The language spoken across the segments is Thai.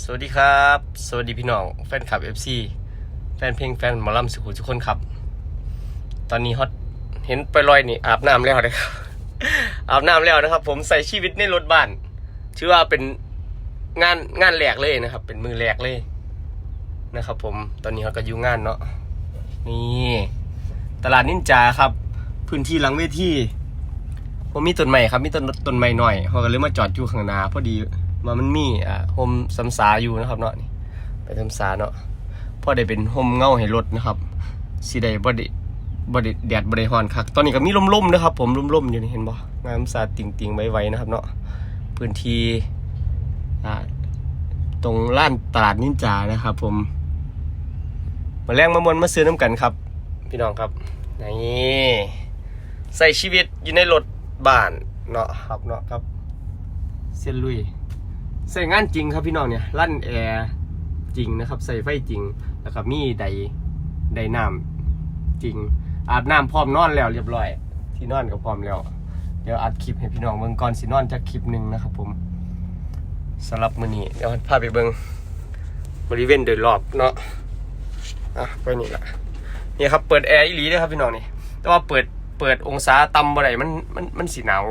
สวัสดีครับ สวัสดีพี่น้อง แฟนคลับ FC แฟนเพลงแฟนหมอลำสุขุทุกคนครับ ตอนนี้ฮอตเห็นไปลอยนี่อาบน้ำแล้วนะครับ อาบน้ำแล้วนะครับ ผมใส่ชีวิตในรถบ้าน ชื่อว่าเป็นงานงานแหลกเลยนะครับ เป็นมือแหลกเลยนะครับ ผมตอนนี้เขาก็อยู่งานเนาะนี่ตลาดนินจาครับ พื้นที่หลังเวทีผมมีต้นไม้ครับมีต้นต้นไม้หน่อยเขาก็เลยมาจอดอยู่ข้างหน้าพอดี ว่ามันมีอ่าโฮมสัมสาอยู่นะครับเนาะนี่ไปสัมสาเนาะพอได้เป็นโฮมเงาให้รถนะครับสิได้บด้บ่ได้แดดบ่ได้ร้อนคักตอนนี้ก็มีลมๆนะครับ ผมลมๆอยู่นี่เห็นบ่งามสาติ่งๆไว้ๆนะครับเนาะพื้นที่อ่าตรงล้านตลาดนินจานะครับ ผมมาแรงมามวนมาซื้อน้ำกันครับ พี่น้องครับนี่ใส่ชีวิตอยู่ในรถบ้านเนาะครับเนาะครับเซียนลุย ใส่งานจริงครับพี่น้องเนี่ยลั่นแอร์จริงนะครับ ใส่ไฟจริง แล้วก็มีไดไดน้ำจริง อาบน้ำพร้อมนอนแล้วเรียบร้อย ที่นอนก็พร้อมแล้ว เดี๋ยวอัดคลิปให้พี่น้องเบิ่งก่อนสินอนจากคลิปหนึ่งนะครับผมสำหรับมื้อนี้เดี๋ยวพาไปเบิ่งบริเวณโดยรอบเนาะอะไปนี่ละนี่ครับเปิดแอร์อีหลีเลยครับพี่น้องนี่แต่ว่าเปิดเปิดองศาต่ำบ่ได้มันมันมันสีหนาว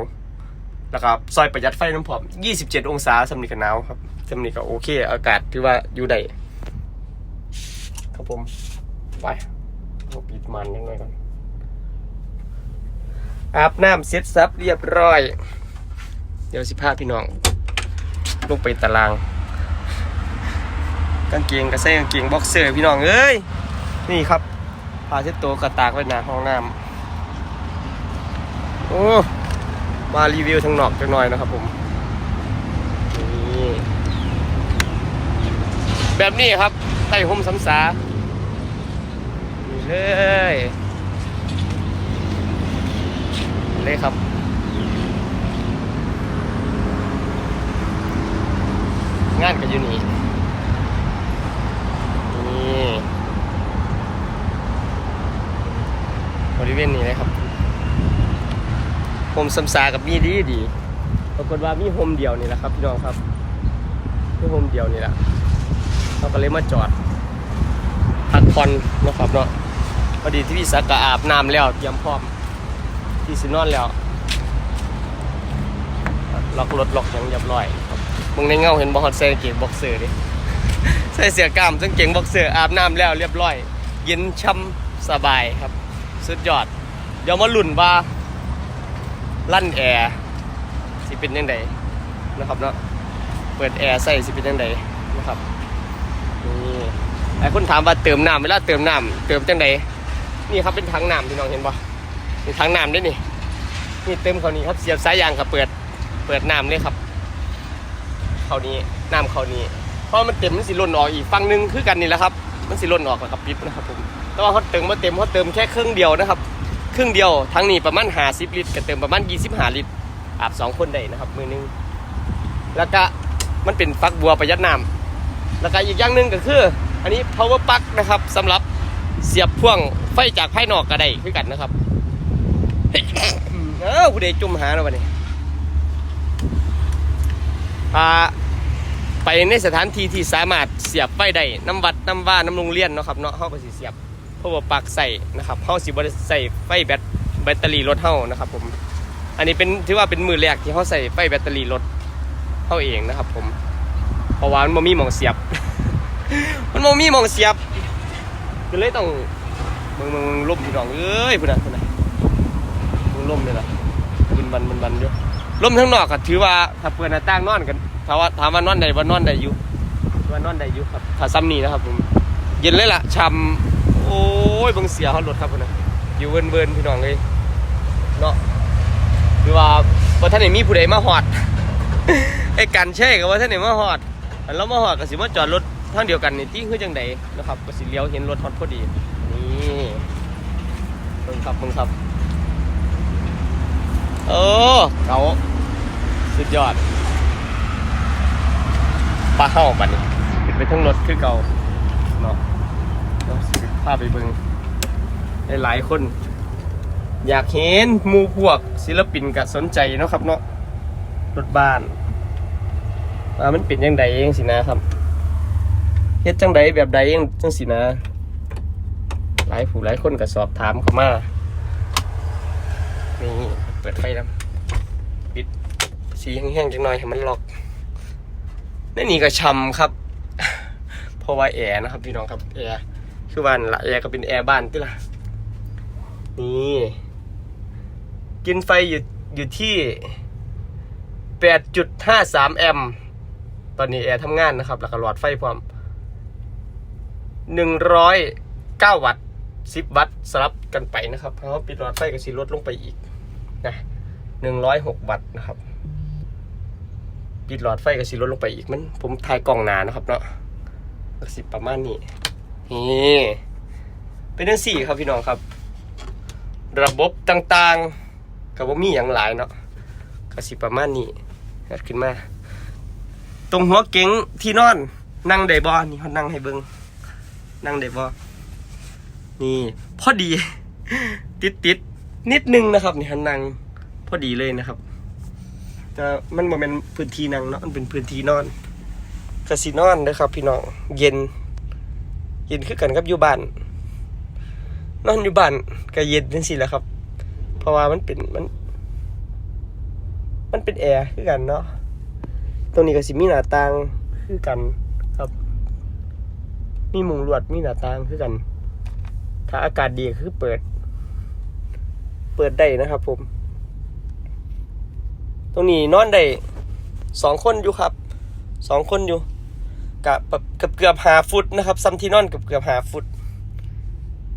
แล้วก็ซอยประหยัดไฟน้ำผอม 27 องศาสำนีกับหนาวครับสำนีก็โอเค อากาศถือว่าอยู่ได้ครับผม ไปเอาปิดมันยังไงก่อนอาบน้ำเสร็จสับเรียบร้อย เดี๋ยวสิพาพี่น้องลงไปตาราง กางเกงก็ใส่กางเกงบ็อกเซอร์พี่น้องเอ้ย นี่ครับผ้าเช็ดตัวกระตากไว้หน้าห้องน้ำโอ้ มารีวิวทางนอกจังหน่อยนะครับผมนี่แบบนี้ครับใต้ห่มสำสานี่เลยเลยครับงานกันอยู่นี่นี่บริเวณนี้เลยครับ โฮมซัมซากับมีดีดีปรากฏว่ามีโฮมเดียวนี่แหละครับพี่น้องครับมีโฮมเดียวนี่แหละเราก็เลยมาจอดพักผ่อนนะครับเนาะพอดีที่พี่สักก็อาบน้ำแล้วเตรียมพร้อมที่สินอนแล้วล็อกรถล็อกอย่างเรียบร้อยครับมึงในเงาเห็นบอลใส่กางเกงบ็อกเซอร์ดิใส่เสื้อกล้ามกางเกงบ็อกเซอร์อาบน้ำแล้วเรียบร้อย เย็นช่ำสบายครับ สุดยอด เดี๋ยวมาหลุ่นว่า ลั่นแอร์สิเป็นยังไงนะครับเนาะเปิดแอร์ใส่สิเป็นยังไงนะครับนี่หลายคนถามว่าเติมน้ำเวลาเติมน้ำเติมจังไดนี่ครับเป็นถังน้ำพี่น้องเห็นปะนี่ถังน้ำด้วยนี่นี่เติมเขานี้ครับเสียบสายยางครับเปิดเปิดน้ำเลยครับเขานี้น้ำเขานี้เพราะมันเต็มมันสิล่นออกอีกฝั่งหนึงคือกันนี่แหละครับ มันสิล่นออกแล้วครับปิดนะครับผมแต่ว่าเขาเติมมาเต็มเขาเติมแค่ครึ่งเดียวนะครับ ครึ่งเดียวทั้งนี้ประมาณหาสิบลิตรก็เติมประมาณยี่สิบหาลิตรอาบสองคนได้นะครับมือหนึงแล้วก็มันเป็นฟักบัวประหยัดน้ำแล้วก็อีกอย่างหนึ่งก็คือ อันนี้ power plug นะครับสำหรับเสียบพ่วงไฟจากภายนอกก็ได้คือกันนะครับเออผู้ใดจุ่มหาแล้ววันนี้อ่าไปในสถานที่ที่สามารถเสียบไฟได้น้ำวัดน้ำว่าน้ำโรงเรียนเนาะครับเนาะเขาก็สิเสียบ เพราะว่าปลักใส่นะครับเฮาสิบ่ได้ใส่ไฟแบตแบตเตอรี่รถเฮานะครับผมอันนี้เป็นถือว่าเป็นมือแรกที่เฮาใส่ไฟแบตเตอรี่รถเฮาเองนะครับ ผมเพราะว่ามันบ่มีหม่องเสียบ มันบ่มีหม่องเสียบก็เลยต้องมึงมึงมึงล่มพี่น้องเอ้ยพุ่นน่ะพุ่นน่ะมึงล่มเลยล่ะมันบันมันบันอยู่ล่มทั้งนอกก็ถือว่าถ้าเปิดหน้าต่างนอนกันถามว่าถามว่านอนได้บ่นอนได้อยู่ว่านอนได้อยู่ครับถ้าซ้ำนี้นะครับผมเย็นเลยล่ะชำ อ้ยบังเสียเขารถครับพุ่นนะอยู่เวินเวินพี่น้องเลยเนาะคือว่าว่าท่านไหนมีผู้ใดมาหอดไอ้กันใช่กับว่าท่านไหนมาหอดอันเรามาหอดก็สิมาจอดรถทางเดียวกันนี่ที่คือจังใดนะครับก็สิเลี้ยวเห็นรถฮอดพอดีนี่เบิ่งครับเบิ่งครับโอ้เก๋าสุดยอดปลาเห่าบัดนี้ขึ้นไปทั้งรถคือเก่าเนาะ พาไปเบิงหลายๆคน อยากเห็นมูพวกศิลปินก็สนใจเนาะครับเนาะรถบ้านว่ามันเป็นยังไงเองสินะครับเฮ็ดจังใดแบบใดยังจังสินะ หลายผู้หลายคนก็สอบถามเข้ามา นี่เปิดไฟแล้วปิดสีแห้งๆจังหน่อยให้มันล็อกนี่นี่ก็ชำครับ เพราะว่าแอร์นะครับพี่น้องครับแอร์ คือบ้านละแอร์ก็เป็นแอร์บ้านติล่ะนี่กินไฟอยู่อยู่ที่ 8.53 แอมป์ตอนนี้แอร์ทำงานนะครับ แล้วก็หลอดไฟพร้อม 109 วัตต์ 10 วัตต์สลับกันไปนะครับเพราะว่าปิดหลอดไฟก็สิลดลงไปอีกนะ106 วัตต์นะครับ ปิดหลอดไฟก็สิลดลงไปอีกมันผมถ่ายกล้องหนานะครับเนาะสิประมาณนี้ นี่เป็นเรื่องสี่ครับพี่น้องครับ ระบบต่างๆกับว่ามีอย่างหลายเนาะก็สิประมาณนี้เกิดขึ้นมา ตรงหัวเก๋งที่นอน นั่งได้บ่นี่เขานั่งให้เบิงนั่งได้บ่นี่พอดี ติดติดๆนิดนึงนะครับ นี่ฮันนั่งพอดีเลยนะครับแต่มันบ่เป็นพื้นที่นั่งเนาะมันเป็นพื้นที่นอนกสินอนนะครับ พี่น้องเย็น ย็นคือกันครับอยู่บ้าน นอนอยู่บ้านก็เย็นจังซี่แหละครับ เพราะว่ามันเป็นมัน มันเป็นแอร์คือกันเนาะตรงนี้ก็สิมีหน้าต่างคือกันครับ มีมุงลวดมีหน้าต่างคือกัน ถ้าอากาศดีคือเปิด เปิดได้นะครับ ผม ตรงนี้นอนได้สองคนอยู่ครับสองคนอยู่ กับเกือบเกือบหาฟุตนะครับซัมทีนอนเกือบเกือบหาฟุต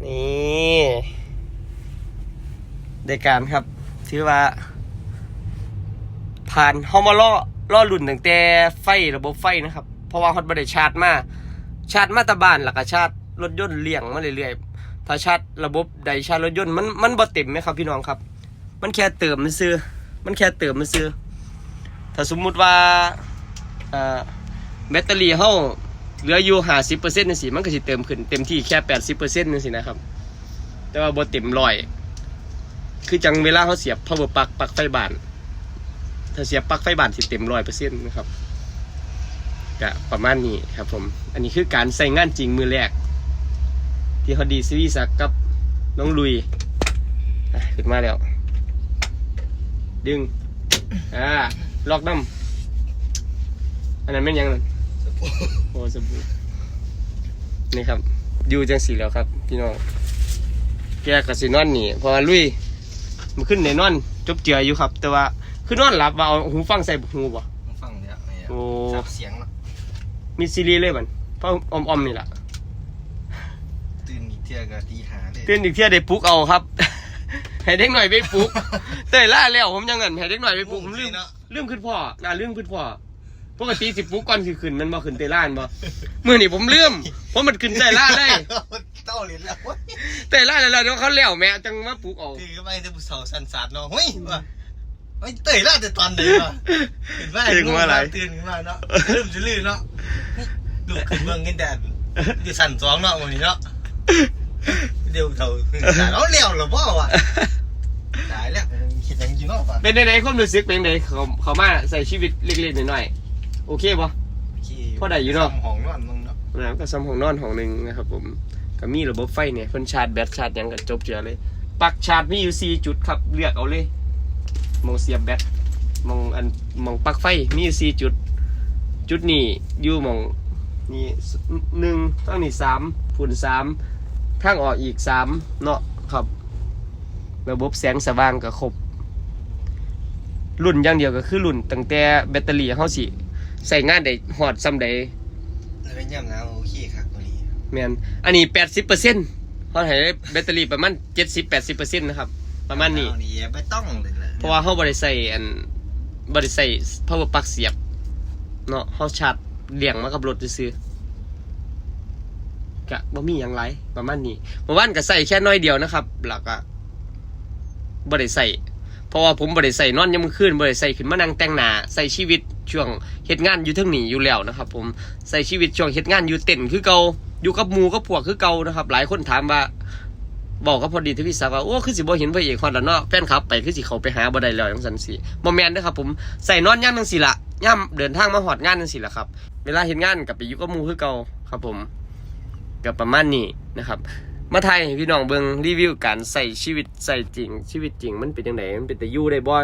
นี่ได้การครับ ถือว่า ผ่านเฮามาล่อล่อลุ่นตั้งแต่ไฟระบบไฟนะครับ เพราะว่าฮอตบ่ได้ชาร์จมา ชาร์จมาตะบ้านแล้วก็ชาร์จรถยนต์เลี่ยงมาเรื่อยๆถ้าชาร์จระบบใดชาร์จรถยนต์มันมันบ่เต็มไหมครับพี่น้องครับ มันแค่เติมมันซื้อ มันแค่เติมมันซื้อ ถ้าสมมุติว่าอ่อ แบตเตอรี่เฮาเหลืออยู่50%จังซี่มันก็สิเติมขึ้นเต็มที่แค่80%จังซี่นะครับ แต่ว่าบ่เต็มร้อย คือจังเวลาเขาเสียบ power plug ปลั๊กไฟบาน ถ้าเสียบปลั๊กไฟบานสิเต็มร้อยเปอร์เซ็นต์นะครับก็ประมาณนี้ครับผม อันนี้คือการใส่งานจริงมือแรก ที่เขาดีซีรีสักกับน้องลุยขึ้นมาแล้ว ดึง อ่า ล็อกน้ำอันนั้นเป็นยังนั่น โอ้สบู่นี่ครับอยู่จังสีแล้วครับ พี่น้องแกกับสีนอนนี่เพอลุยมันขึ้นในนอน จบเจืออยู่ครับ แต่ว่าคือนอนหลับว่าเอาหูฟังใส่หูบ่ ฟังเนี่ยไอ้โอ้ จับเสียงเนาะมีซีรีส์เลยมันเพราะอมๆนี่แหละตื่นอีกเที่ยก็ตีหาเลยตื่นอีกเที่ยได้ปลุกเอาครับ ให้เด็กหน่อยไปปลุกเต้ยล่าแล้วผมยังเงินให้เด็กหน่อยไปปลุกผมลืม เนาะลืมขึ้นพ่อน่าลืมขึ้นพ่อ ปกติสิปลุกก่อนสิขึ้นมันบ่ขึ้นเตยล่าอันบ่มื้อนี้ผมลืมเพราะมันขึ้นเตยล่าเลยเต้าเหรียญแล้วเว้ยเตยล่าแล้วเดี๋ยวเขาแล้วแม่จังมาปลุกเอาตื่นก็ไปจะบุเสาสันสาดเนาะเฮ้ยว่าไอ้เตยล่าแต่ตอนไหนวะเห็นว่าตื่นมาอะไรตื่นขึ้นมาเนาะลืมจะลืมเนาะลูกขึ้นเมืองกันแดดอยู่สันสองเนาะวันนี้เนาะเดี๋ยวเขาสาดเอาเลี้ยวหรอพ่อวะตายแล้วคิดยังอยู่เนาะป่ะเป็นไดๆความรู้สึกเป็นไดเขาเขามาใส่ชีวิตเล็กๆน้อยๆ โอเคบ่พอได้อยู่เนาะ ห้องนอนมึงเนาะนะก็ซ้ำของนอนของหนึ่งนะครับผมก็มีระบบไฟเนี่ยเพิ่นชาร์จแบตชาร์จหยังก็จบเจือเลยปลั๊กชาร์จมีอยู่สี่จุดครับเลือกเอาเลยมองเสียบแบตมองอันมองปลั๊กไฟมีอยู่สี่จุด จุดนี้อยู่มองนี่หนึ่งตั้งนี่สามฝุ่นสามทางออกอีกสามเนาะครับ ระบบแสงสว่างก็ครบรุ่นอย่างเดียวก็คือรุ่นตั้งแต่แบตเตอรี่เฮาสิ ใส่งานได้ฮอดซ้ำใดแล้วเป็นย่ำน้ำโอเคครับวันนี้แมนอันนี้แปดสิบเปอร์เซ็นต์เขาให้แบตเตอรี่ประมาณเจ็ดสิบแปดสิบเปอร์เซ็นต์นะครับ ประมาณนี้เอนี่ไม่ต้องเลยแหละเพราะว่าเขาบริใส่อันบริใส่ power plug เสียบเนาะเขาชาร์จเลี่ยงมากับรถซื้อๆกะบ่มีอย่างไรประมาณนี้เมื่อวานก็ใส่แค่น้อยเดียวนะครับแล้วก็บริใส่ เพราะว่าผมบริใส่นอนยังมือคืนบริใส่ขึ้นมานั่งแต่งหนาใส่ชีวิตช่วงเหตุงานอยู่ทั้งนี้อยู่แล้วนะครับ ผมใส่ชีวิตช่วงเหตุงานอยู่เต็นคือเก่าอยู่กับหมูกับพวกคือเกานะครับ หลายคนถามว่าบอกกับพอดีทวิศักดิ์ว่าโอ้คือสิบ่เห็นพระเอกฮอดแล้วเนาะแฟนคลับไปคือสิเขาไปหาบ่ได้แล้วจังซั่นสิบ่แมนเด้อครับ ผมใส่นอนยามจังซี่ล่ะย่ำเดินทางมาหอดงานนั่นสิละครับ เวลาเห็นงานกับไปอยุกับหมูคือเก่าครับ ผมกับประมาณนี้นะครับ มาไทยให้พี่น้องเบิงรีวิวการใส่ชีวิตใส่จริง ชีวิตจริง มันเป็นยังไงมันเป็นแต่ยู่ได้บ่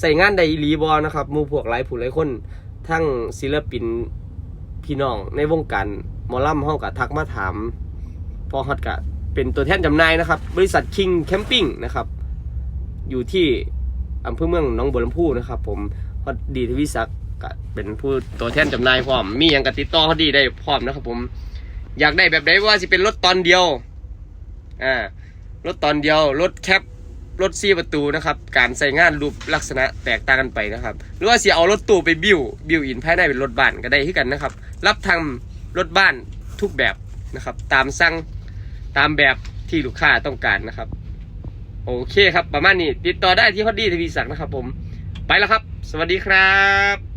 ใส่งานได้อีหลีบ่นะครับมูพวกหลายผู้หลายคน ทั้งศิลปินพี่น้องในวงการหมอลำเฮาก็ทักมาถาม พอฮอดกะเป็นตัวแทนจำหน่ายนะครับ บริษัท King Camping นะครับ อยู่ที่อำเภอเมืองหนองบัวลำพูนะครับ ผมฮอดดีทวิศักดิ์ก็เป็นผู้ตัวแทนจำหน่ายพร้อมมีอย่างกับติดต่อเขาดีได้พร้อมนะครับ ผม อยากได้แบบใดว่าสิเป็นรถตอนเดียว อ่ารถตอนเดียวรถแคปรถซีประตูนะครับ การใส่งานรูปลักษณะแตกต่างกันไปนะครับ หรือว่าเสิเอารถตู้ไปบิวบิวอินภายในเป็นรถบ้านก็ได้ที่กันนะครับ รับทำรถบ้านทุกแบบนะครับ ตามสั่งตามแบบที่ลูกค้าต้องการนะครับ โอเคครับ ประมาณนี้ ติดต่อได้ที่ฮอดดี้ทวีศักดิ์นะครับผม ไปแล้วครับ สวัสดีครับ